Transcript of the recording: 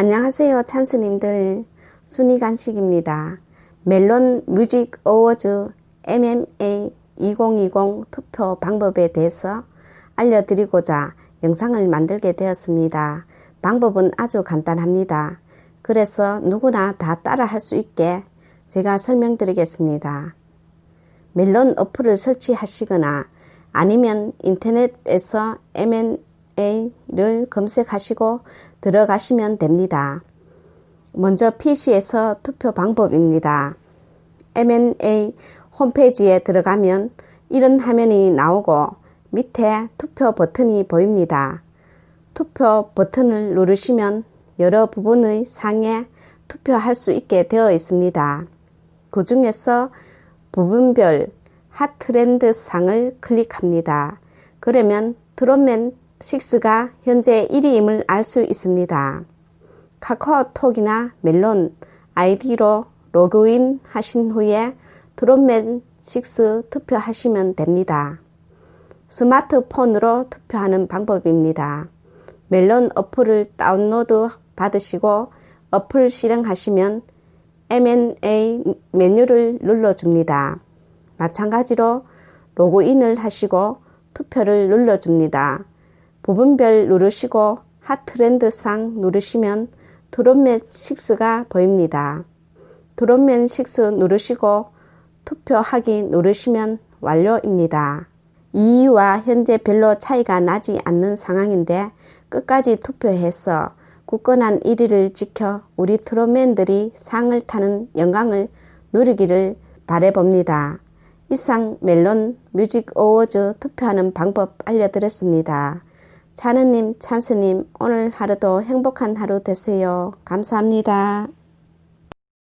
안녕하세요, 찬스님들. 순위 간식입니다. 멜론 뮤직 어워즈 MMA 2020 투표 방법에 대해서 알려드리고자 영상을 만들게 되었습니다. 방법은 아주 간단합니다. 그래서 누구나 다 따라 할 수 있게 제가 설명드리겠습니다. 멜론 어플을 설치하시거나 아니면 인터넷에서 M&A를 검색하시고 들어가시면 됩니다. 먼저 PC에서 투표 방법입니다. M&A 홈페이지에 들어가면 이런 화면이 나오고 밑에 투표 버튼이 보입니다. 투표 버튼을 누르시면 여러 부분의 상에 투표할 수 있게 되어 있습니다. 그 중에서 부분별 핫트렌드 상을 클릭합니다. 그러면 드롭맨 6가 현재 1위임을 알 수 있습니다. 카카오톡이나 멜론 아이디로 로그인 하신 후에 드롭맨 6 투표하시면 됩니다. 스마트폰으로 투표하는 방법입니다. 멜론 어플을 다운로드 받으시고 어플 실행하시면 M&A 메뉴를 눌러줍니다. 마찬가지로 로그인을 하시고 투표를 눌러줍니다. 부분별 누르시고 핫트렌드상 누르시면 드롭맨 6가 보입니다. 드롭맨 6 누르시고 투표하기 누르시면 완료입니다. 2위와 현재 별로 차이가 나지 않는 상황인데 끝까지 투표해서 굳건한 1위를 지켜 우리 트로맨들이 상을 타는 영광을 누리기를 바래봅니다. 이상 멜론 뮤직 어워즈 투표하는 방법 알려드렸습니다. 찬우님, 찬스님, 오늘 하루도 행복한 하루 되세요. 감사합니다.